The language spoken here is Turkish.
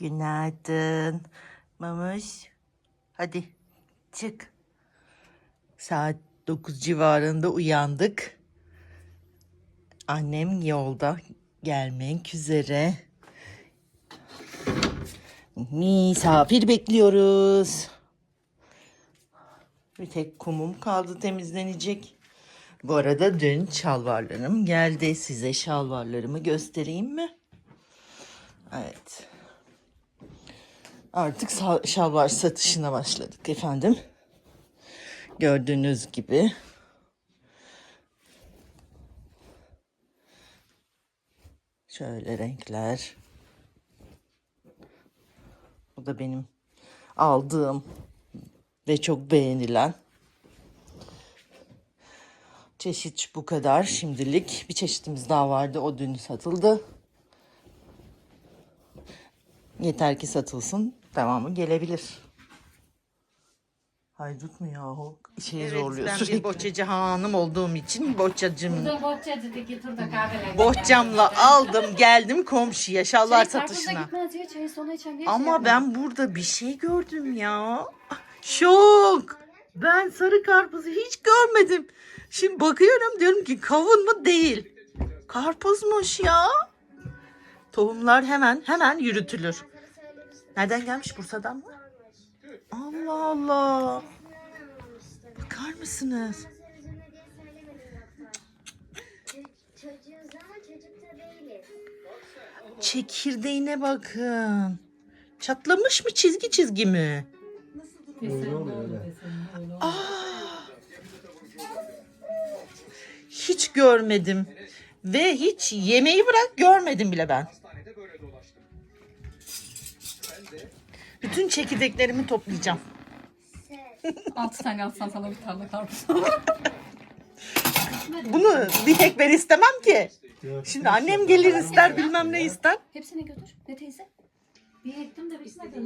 Günaydın. Mamuş. Hadi çık. Saat 9 civarında uyandık. Annem yolda gelmek üzere. Misafir bekliyoruz. Bir tek kumum kaldı temizlenecek. Bu arada dün şalvarlarım geldi. Size şalvarlarımı göstereyim mi? Evet. Artık şalvar satışına başladık efendim. Gördüğünüz gibi. Şöyle renkler. Bu da benim aldığım ve çok beğenilen. Çeşit bu kadar şimdilik. Bir çeşitimiz daha vardı. O dün satıldı. Yeter ki satılsın. Devamı gelebilir. Haydut mu yahu? Şey zorluyor ben bir bohçacı hanım olduğum için bohçacım Burada bohçacıdaki turda kahveler. bohçamla aldım geldim komşuya şalvar Çay satışına. gitmez ya çayı sonra içen şey Ama yapma. ben burada bir şey gördüm ya. Şok. Ben sarı karpuzu hiç görmedim. Şimdi bakıyorum diyorum ki kavun mu değil. Karpuzmuş ya. Tohumlar hemen hemen yürütülür. Nereden gelmiş Bursa'dan mı? Allah Allah. Bakar mısınız? Çekirdeğine bakın. Çatlamış mı çizgi çizgi mi? Desenli oldu, desenli oldu. Hiç görmedim. Ve hiç yemeği bırak görmedim bile ben. Bütün çekirdeklerimi toplayacağım. Altı tane atsan sana bir tane karpuz. Bunu bir tek ben istemem ki. Şimdi annem gelir ister bilmem ne ister. Hepsini götür. Ne teyze? Bir ektim de bitmedi.